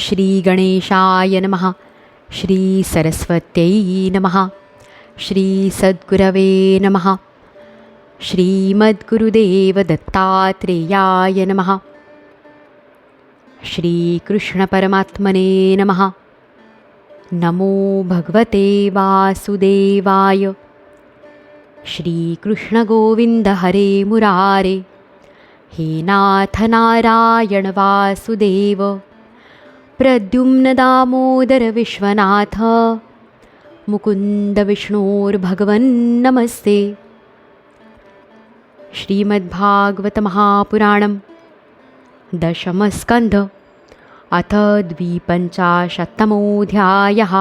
श्रीगणेशाय नमः। श्रीसरस्वत्यै नमः। श्रीसद्गुरवे नमः। श्रीमद्गुरुदेवदत्तात्रेयाय नमः। श्रीकृष्णपरमात्मने नमः। नमो भगवते वासुदेवाय। श्रीकृष्णगोविन्द हरे मुरारे। हे नाथ नारायण वासुदेव प्रद्युम्न दामोदर विश्वनाथ मुकुन्द विष्णोर्भगवन्नमस्ते श्रीमद्भागवतमहापुराणं दशमस्कन्ध। अथ द्विपञ्चाशत्तमोऽध्यायः।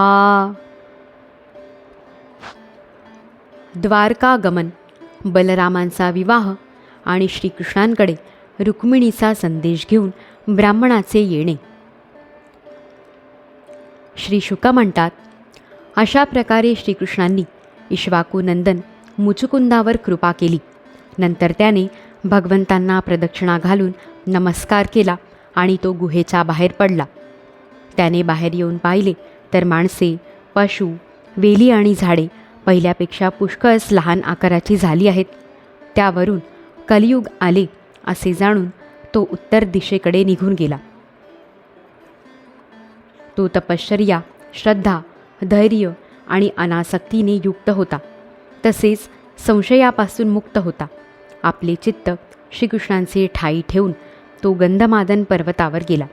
द्वारकागमन बलरामांचा विवाह आणि श्रीकृष्णांकडे रुक्मिणीचा संदेश घेऊन ब्राह्मणाचे येणे. श्री शुक म्हणतात अशा प्रकारे श्रीकृष्णांनी इश्वाकूनंदन मुचुकुंदावर कृपा केली. नंतर त्याने भगवंतांना प्रदक्षिणा घालून नमस्कार केला आणि तो गुहेच्या बाहेर पडला. त्याने बाहेर येऊन पाहिले तर माणसे पशु वेली आणि झाडे पहिल्यापेक्षा पुष्कळच लहान आकाराची झाली आहेत. त्यावरून कलियुग आले असे जाणून तो उत्तर दिशेकडे निघून गेला. तो तपश्चर्या श्रद्धा धैर्य आणि अनासक्तीने युक्त होता. तसेच संशयापासून मुक्त होता. आपले चित्त श्रीकृष्णांचे ठाई ठेवून तो गंधमादन पर्वतावर गेला.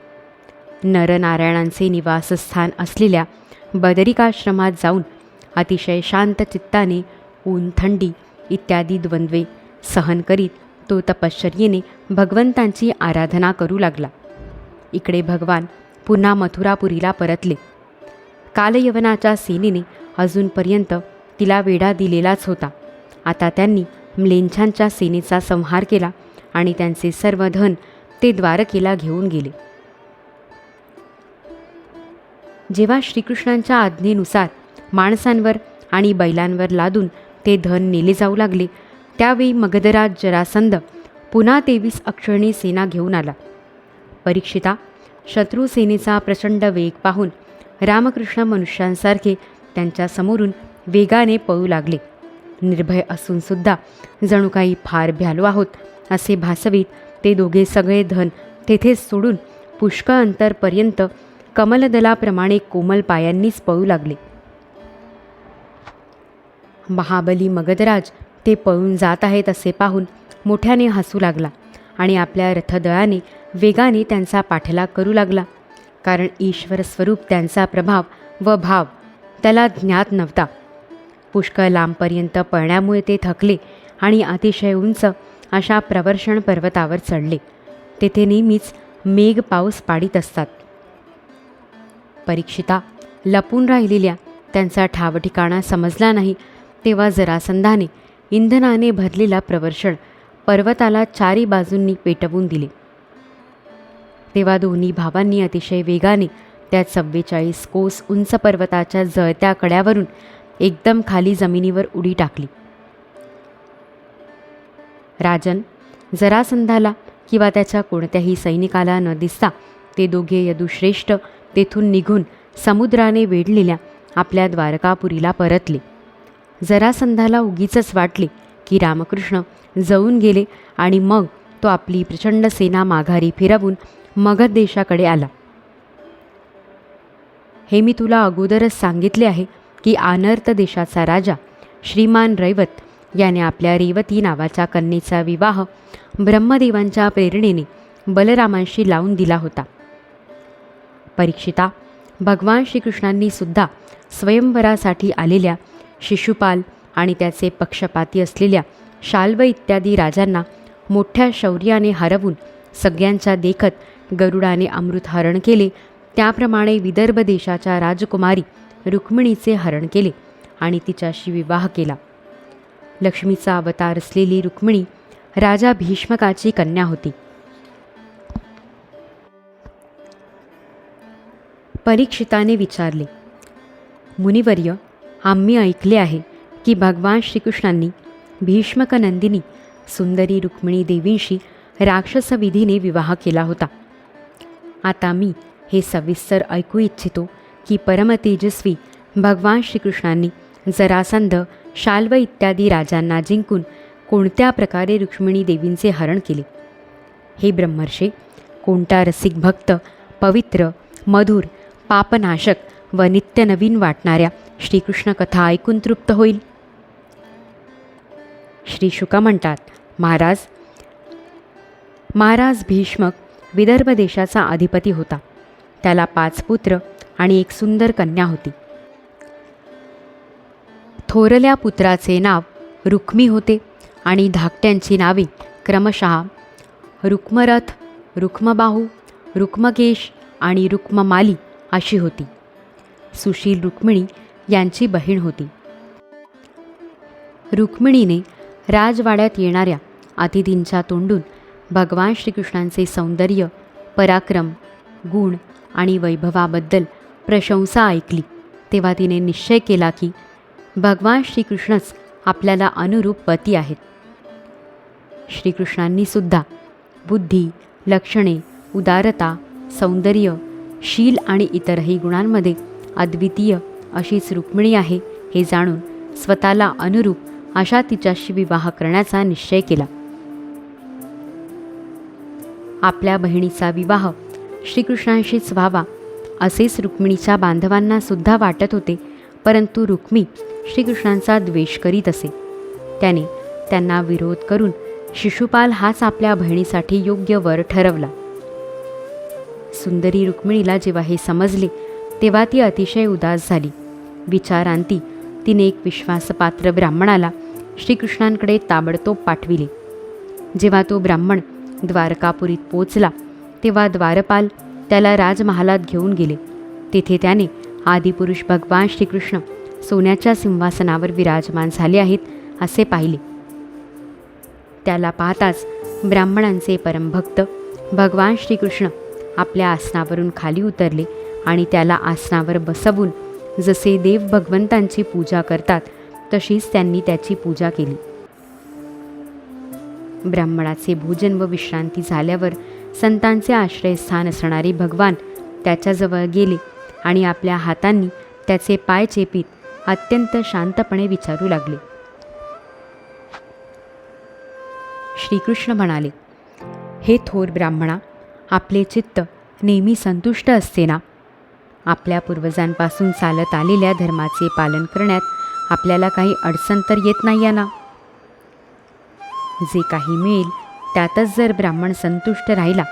नरनारायणांचे निवासस्थान असलेल्या बदरिकाश्रमात जाऊन अतिशय शांत चित्ताने ऊन थंडी इत्यादी द्वंद्वे सहन करीत तो तपश्चर्येने भगवंतांची आराधना करू लागला. इकडे भगवान पुन्हा मथुरापुरीला परतले. कालयवनाच्या सेनेने अजूनपर्यंत तिला वेढा दिलेलाच होता. आता त्यांनी म्लेंछांच्या सेनेचा संहार केला आणि त्यांचे सर्व धन ते द्वारकेला घेऊन गेले. जेव्हा श्रीकृष्णांच्या आज्ञेनुसार माणसांवर आणि बैलांवर लादून ते धन नेले जाऊ लागले त्यावेळी मगधराज जरासंध पुन्हा तेवीस अक्षरणी सेना घेऊन आला. परीक्षिता शत्रुसेनेचा प्रचंड वेग पाहून रामकृष्ण मनुष्यांसारखे त्यांच्या समोरून वेगाने पळू लागले. निर्भय असूनसुद्धा जणू काही फार भ्यालो आहोत असे भासवीत ते दोघे सगळे धन तेथेच सोडून पुष्कळ अंतरपर्यंत कमलदलाप्रमाणे कोमल पायांनीच पळू लागले. महाबली मगधराज ते पळून जात आहेत असे पाहून मोठ्याने हसू लागला आणि आपल्या रथदळाने वेगाने त्यांचा पाठलाग करू लागला. कारण ईश्वर स्वरूप त्यांचा प्रभाव व भाव त्याला ज्ञात नव्हता. पुष्कळ लांबपर्यंत पळण्यामुळे ते थकले आणि अतिशय उंच अशा प्रवर्षण पर्वतावर चढले. तेथे नेहमीच मेघ पाऊस पाडीत असतात. परीक्षिता लपून राहिलेल्या त्यांचा ठावठिकाणा समजला नाही तेव्हा जरासंधाने इंधनाने भरलेला प्रवर्षण पर्वताला चारी बाजूंनी पेटवून दिले. तेव्हा दोन्ही भावांनी अतिशय वेगाने त्या चव्वेचाळीस कोस उंच पर्वताच्या जळत्या कड्यावरून एकदम खाली जमिनीवर उडी टाकली. राजन जरासंधाला किंवा त्याच्या कोणत्याही सैनिकाला न दिसता ते दोघे यदुश्रेष्ठ तेथून निघून समुद्राने वेढलेल्या आपल्या द्वारकापुरीला परतले. जरासंधाला उगीच वाटले की रामकृष्ण जळून गेले आणि मग तो आपली प्रचंड सेना माघारी फिरवून मगध देशाकडे आला. हे मी तुला अगोदरच सांगितले आहे की आनर्त देशाचा राजा श्रीमान रैवत याने आपल्या रेवती नावाच्या कन्येचा विवाह ब्रह्मदेवांच्या प्रेरणेने बलरामांशी लावून दिला होता. परीक्षिता भगवान श्रीकृष्णांनी सुद्धा स्वयंवरासाठी आलेल्या शिशुपाल आणि त्याचे पक्षपाती असलेल्या शाल्व इत्यादी राजांना मोठ्या शौर्याने हरवून सगळ्यांच्या देखत गरुडाने अमृत हरण केले. त्याप्रमाणे विदर्भ देशाच्या राजकुमारी रुक्मिणीचे हरण केले आणि तिच्याशी विवाह केला. लक्ष्मीचा अवतार असलेली रुक्मिणी राजा भीष्मकाची कन्या होती. परीक्षिताने विचारले मुनिवर्य आम्ही ऐकले आहे की भगवान श्रीकृष्णांनी भीष्मकनंदिनी सुंदरी रुक्मिणी देवींशी राक्षसविधीने विवाह केला होता. आता मी हे सविस्तर ऐकू इच्छितो की परमतेजस्वी भगवान श्रीकृष्णांनी जरासंध शाल्व इत्यादी राजांना जिंकून कोणत्या प्रकारे रुक्मिणी देवींचे हरण केले? हे ब्रह्मर्षे कोणता रसिक भक्त पवित्र मधुर पापनाशक व नित्य नवीन वाटणाऱ्या श्रीकृष्ण कथा ऐकून तृप्त होईल? श्री शुका म्हणतात महाराज महाराज भीष्मक विदर्भ देशाचा अधिपती होता. त्याला पाच पुत्र आणि एक सुंदर कन्या होती. थोरल्या पुत्राचे नाव रुक्मी होते आणि धाकट्यांची नावे क्रमशः रुक्मरथ रुक्मबाहू रुक्मकेश आणि रुक्ममाली अशी होती. सुशील रुक्मिणी यांची बहीण होती. रुक्मिणीने राजवाड्यात येणाऱ्या अतिथींच्या तोंडून भगवान श्रीकृष्णांचे सौंदर्य पराक्रम गुण आणि वैभवाबद्दल प्रशंसा ऐकली. तेव्हा तिने निश्चय केला की भगवान श्रीकृष्णच आपल्याला अनुरूप पती आहेत. श्रीकृष्णांनी सुद्धा बुद्धी लक्षणे उदारता सौंदर्य शील आणि इतरही गुणांमध्ये अद्वितीय अशीच रुक्मिणी आहे हे जाणून स्वतःला अनुरूप अशा तिच्याशी विवाह करण्याचा निश्चय केला. आपल्या बहिणीचा विवाह श्रीकृष्णांशीच व्हावा असेच रुक्मिणीच्या बांधवांना सुद्धा वाटत होते परंतु रुक्मी श्रीकृष्णांचा द्वेष करीत असे. त्याने त्यांना विरोध करून शिशुपाल हाच आपल्या बहिणीसाठी योग्य वर ठरवला. सुंदरी रुक्मिणीला जेव्हा हे समजले तेव्हा ती अतिशय उदास झाली. विचारांती तिने एक विश्वासपात्र ब्राह्मणाला श्रीकृष्णांकडे ताबडतोब पाठविले. जेव्हा तो ब्राह्मण द्वारकापुरीत पोचला. तेव्हा द्वारपाल त्याला राजमहालात घेऊन गेले. तेथे त्याने आदिपुरुष भगवान श्रीकृष्ण सोन्याच्या सिंहासनावर विराजमान झाले आहेत असे पाहिले. त्याला पाहताच ब्राह्मणांचे परमभक्त भगवान श्रीकृष्ण आपल्या आसनावरून खाली उतरले आणि त्याला आसनावर बसवून जसे देव भगवंतांची पूजा करतात तशीच त्यांनी त्याची पूजा केली. ब्राह्मणाचे भोजन व विश्रांती झाल्यावर संतांचे आश्रयस्थान असणारे भगवान त्याच्याजवळ गेले आणि आपल्या हातांनी त्याचे पाय चेपीत अत्यंत शांतपणे विचारू लागले. श्रीकृष्ण म्हणाले हे थोर ब्राह्मणा आपले चित्त नेहमी संतुष्ट असते ना? आपल्या पूर्वजांपासून चालत आलेल्या धर्माचे पालन करण्यात आपल्याला काही अडचण तर येत नाही आहे ना? जे काही मिळेल त्यातच जर ब्राह्मण संतुष्ट राहिला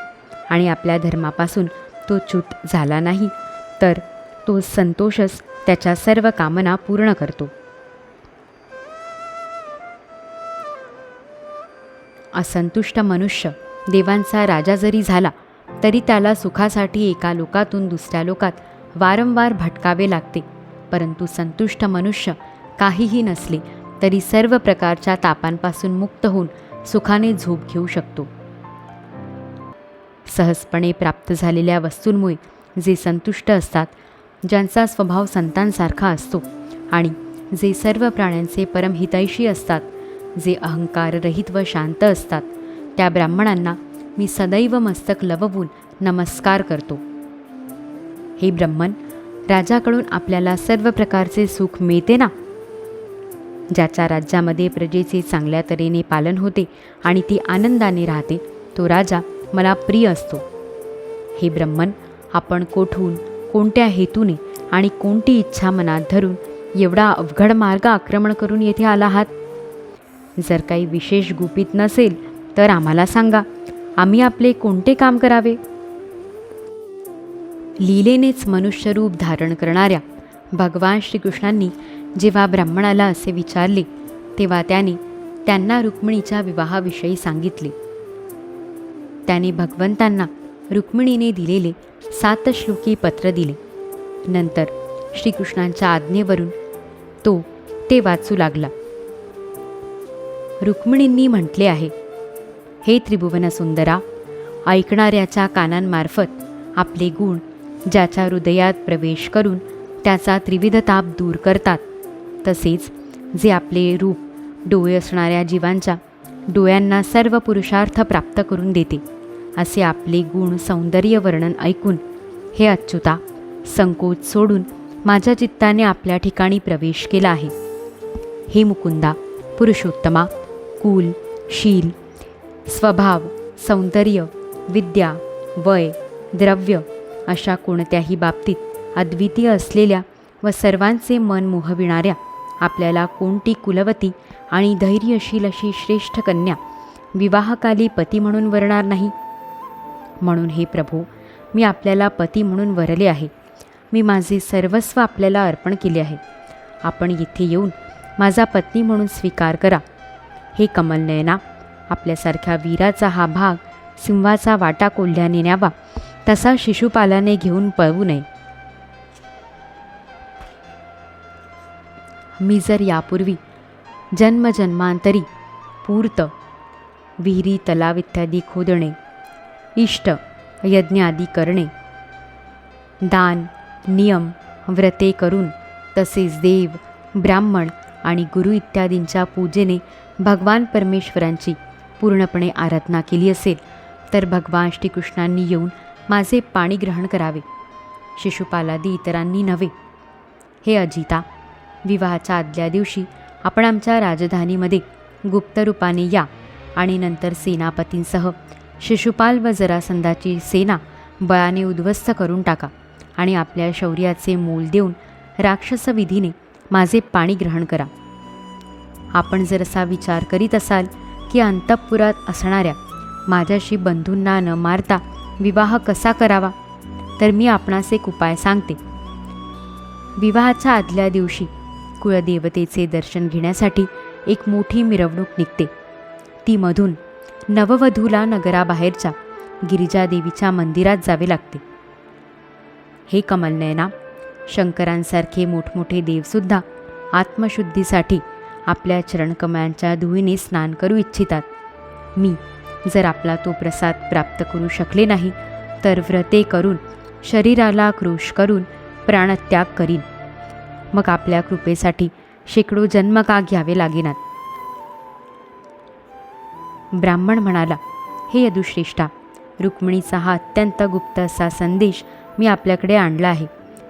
आणि आपल्या धर्मापासून तो च्युत झाला नाही तर तो संतोषच त्याच्या सर्व कामना पूर्ण करतो. असंतुष्ट मनुष्य देवांचा राजा जरी झाला तरी त्याला सुखासाठी एका लोकातून दुसऱ्या लोकात वारंवार भटकावे लागते परंतु संतुष्ट मनुष्य काहीही नसले तरी सर्व प्रकारच्या तापांपासून मुक्त होऊन सुखाने झोप घेऊ शकतो. सहजपणे प्राप्त झालेल्या वस्तूंमुळे जे संतुष्ट असतात ज्यांचा स्वभाव संतांसारखा असतो आणि जे सर्व प्राण्यांचे परमहितैषी असतात जे अहंकाररहित व शांत असतात त्या ब्राह्मणांना मी सदैव मस्तक लववून नमस्कार करतो. हे ब्रह्मन राजाकडून आपल्याला सर्व प्रकारचे सुख मिळते ना? ज्याच्या राज्यामध्ये प्रजेचे चांगल्या तऱ्हेने पालन होते आणि ती आनंदाने राहते तो राजा मला प्रिय असतो. हे ब्रह्मन आपण कोठून कोणत्या हेतूने आणि कोणती इच्छा मनात धरून एवढा अवघड मार्ग आक्रमण करून येथे आला आहात? जर काही विशेष गुपित नसेल तर आम्हाला सांगा आम्ही आपले कोणते काम करावे? लीलेनेच मनुष्यरूप धारण करणाऱ्या भगवान श्रीकृष्णांनी जेव्हा ब्राह्मणाला असे विचारले तेव्हा त्याने त्यांना रुक्मिणीच्या विवाहाविषयी सांगितले. त्याने भगवंतांना रुक्मिणीने दिलेले सात श्लोकी पत्र दिले. नंतर श्रीकृष्णांच्या आज्ञेवरून तो ते वाचू लागला. रुक्मिणींनी म्हटले आहे हे त्रिभुवन सुंदरा ऐकणाऱ्याच्या कानांमार्फत आपले गुण ज्याच्या हृदयात प्रवेश करून त्याचा त्रिविध ताप दूर करतात तसेच जे आपले रूप डोळे असणाऱ्या जीवांच्या डोळ्यांना सर्व पुरुषार्थ प्राप्त करून देते असे आपले गुण सौंदर्य वर्णन ऐकून हे अच्युता संकोच सोडून माझ्या चित्ताने आपल्या ठिकाणी प्रवेश केला आहे. हे मुकुंदा पुरुषोत्तमा कुल शील स्वभाव सौंदर्य विद्या वय द्रव्य अशा कोणत्याही बाबतीत अद्वितीय असलेल्या व सर्वांचे मन मोहविणाऱ्या आपल्याला कोणती कुलवती आणि धैर्यशील अशी श्रेष्ठ कन्या विवाहकाली पती म्हणून वरणार नाही? म्हणून हे प्रभू मी आपल्याला पती म्हणून वरले आहे. मी माझे सर्वस्व आपल्याला अर्पण केले आहे. आपण येथे येऊन माझा पत्नी म्हणून स्वीकार करा. हे कमलनयना आपल्यासारख्या वीराचा हा भाग सिंहाचा वाटा कोल्ह्याने न्यावा तसा शिशुपालाने घेऊन पळवू नये. मी जर यापूर्वी जन्मजन्मांतरी पूर्त विहिरी तलाव इत्यादी खोदणे इष्ट यज्ञ आदी करणे दान नियम व्रते करून तसेच देव ब्राह्मण आणि गुरु इत्यादींच्या पूजेने भगवान परमेश्वरांची पूर्णपणे आराधना केली असेल तर भगवान श्रीकृष्णांनी येऊन माझे पाणी ग्रहण करावे. शिशुपालादी इतरांनी नव्हे. हे अजिता विवाहाच्या आदल्या दिवशी आपण आमच्या राजधानीमध्ये गुप्तरूपाने या आणि नंतर सेनापतींसह शिशुपाल व जरासंधाची सेना बळाने उद्ध्वस्त करून टाका आणि आपल्या शौर्याचे मोल देऊन राक्षसविधीने माझे पाणी ग्रहण करा. आपण जर असा विचार करीत असाल की अंतःपुरात असणाऱ्या माझ्याशी बंधूंना न मारता विवाह कसा करावा? तर मी आपणास एक उपाय सांगते. विवाहाच्या आदल्या दिवशी कुळदेवतेचे दर्शन घेण्यासाठी एक मोठी मिरवणूक निघते. ती मधून नववधूला नगराबाहेरच्या गिरिजादेवीच्या मंदिरात जावे लागते. हे कमलनयना शंकरांसारखे मोठमोठे देवसुद्धा आत्मशुद्धीसाठी आपल्या चरणकमळांच्या धुळीने स्नान करू इच्छितात. मी जर आपला तो प्रसाद प्राप्त करू शकले नाही तर व्रते करून शरीराला क्रोश करून प्राणत्याग करीन. मग आपल्या कृपेसाठी शेकडो जन्म का घ्यावे लागेनात? ब्राह्मण म्हणाला हे यदुश्रेष्ठा रुक्मिणीचा हा अत्यंत गुप्त असा संदेश मी आपल्याकडे आणला आहे.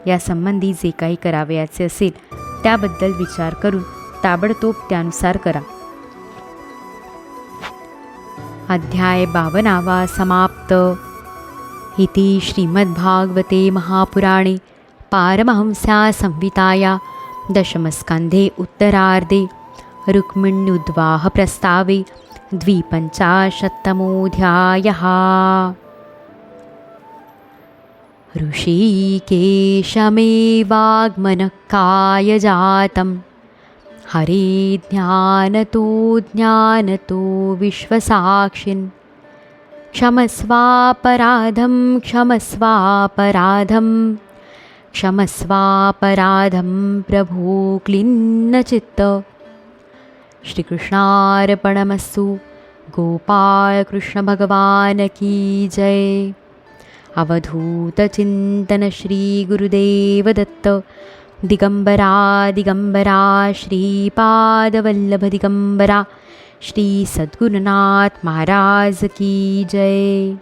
यासंबंधी जे काही करावयाचे असेल त्याबद्दल विचार करून ताबडतोब त्यानुसार करा. अध्याय बावनावा समाप्त. इति श्रीमद्भागवते महापुराणे. पारमहंस्या संहिताया दशमस्कन्धे उत्तरार्धे रुक्मिण्युद्वाहप्रस्तावे द्विपञ्चाशत्तमोऽध्यायः। ऋषिकेशमेवाग्मनः कायजातं हरे ज्ञानतो ज्ञानतो विश्वसाक्षिन् क्षमस्वापराधं क्षमस्वापराधं क्षमस्वापराधं प्रभो क्लिन्नचित्त। श्रीकृष्णार्पणमस्तु। गोपाळकृष्णभगवान की जय। अवधूतचिन्तन श्रीगुरुदेव दत्त दिगम्बरा दिगम्बरा श्रीपादवल्लभ दिगम्बरा श्री सद्गुरुनाथ महाराज की जय